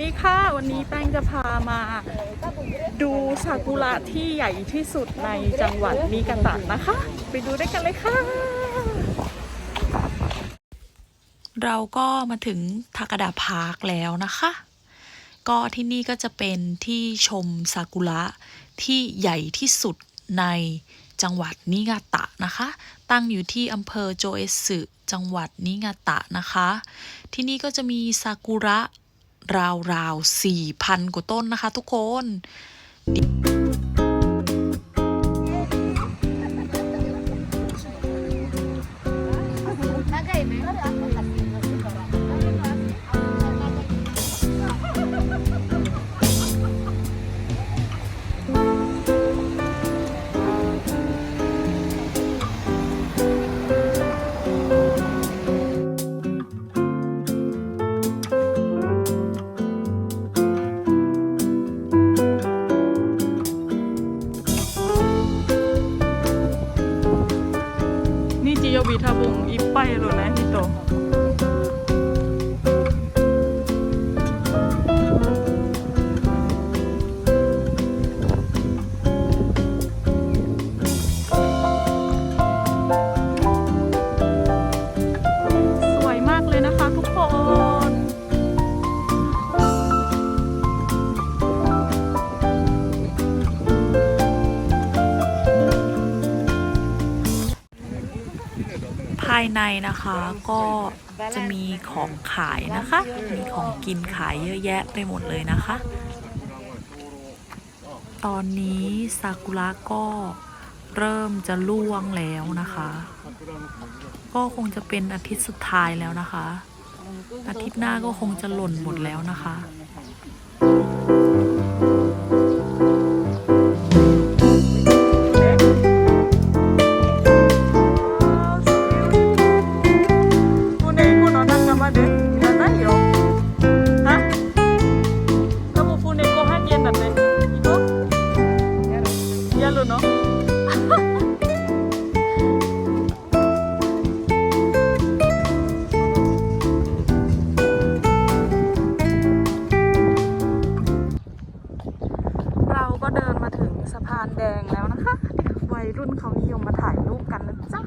ดีค่ะ วันนี้แป้งจะพามาดูซากุระที่ใหญ่ที่สุดในจังหวัดนิกาตะนะคะ ไปดูด้วยกันเลยค่ะ เราก็มาถึงทากาดาพาร์คแล้วนะคะ ก็ที่นี่ก็จะเป็นที่ชมซากุระที่ใหญ่ที่สุดในจังหวัดนิงาตะนะคะ ตั้งอยู่ที่อำเภอโจเอสึจังหวัดนิงาตะนะคะ ที่นี่ก็จะมีซากุระ ราวๆสี่พันกว่าต้นนะคะทุกคน บุายในนะคะก็จะมีของขายนะคะ มีของกินขายเยอะแยะไปหมดเลยนะคะ ตอนนี้ซากุระก็เริ่มจะร่วงแล้วนะคะ ก็คงจะเป็นอาทิตย์สุดท้ายแล้วนะคะ อาทิตย์หน้าก็คงจะหล่นหมดแล้วนะคะ เดินมาถึงสะพานแดงแล้วนะคะวัยรุ่นเขานิยมมาถ่ายรูปกันนะจ๊ะ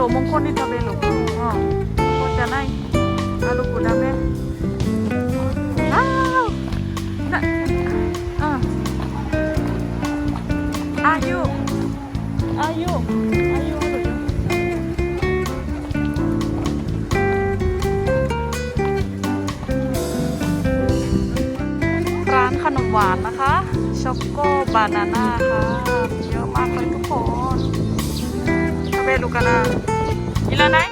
ともうこに食べるうんこうじゃない歩くダメあーなうんあゆあゆあゆあるよร้านขนมหวานนะคะ ช็อกโกบานาน่าค่ะมีเยอะมากเลยทุกคน食べるかな いら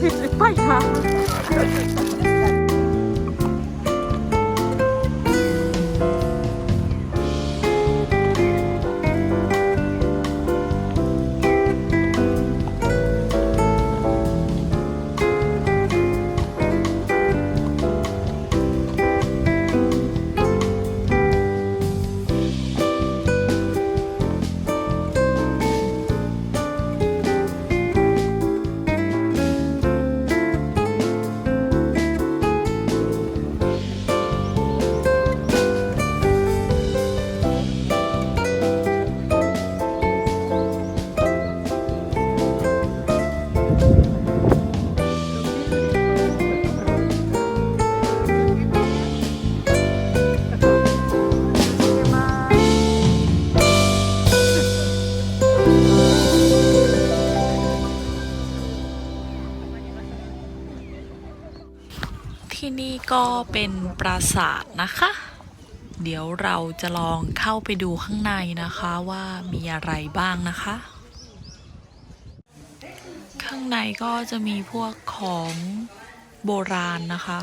で、酸っぱ。 ที่นี่ก็เป็นปราสาทนะคะ เดี๋ยวเราจะลองเข้าไปดูข้างในนะคะว่ามีอะไรบ้างนะคะ ข้างในก็จะมีพวกของโบราณนะคะ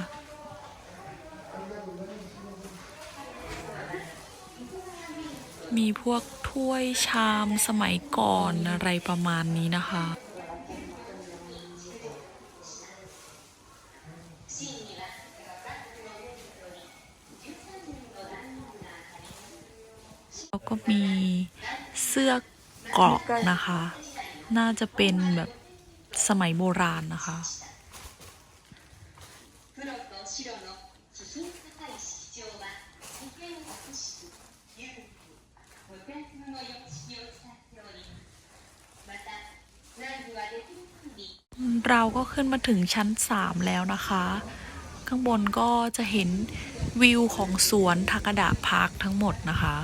มีพวกถ้วยชามสมัยก่อนอะไรประมาณนี้นะคะ แล้วก็มีเสื้อเกราะนะคะ น่าจะเป็นแบบสมัยโบราณนะคะเราก็ขึ้นมาถึงชั้น 3 แล้วนะคะ ข้างบนก็จะเห็นวิวของสวนทากาดะพาร์คทั้งหมดนะคะ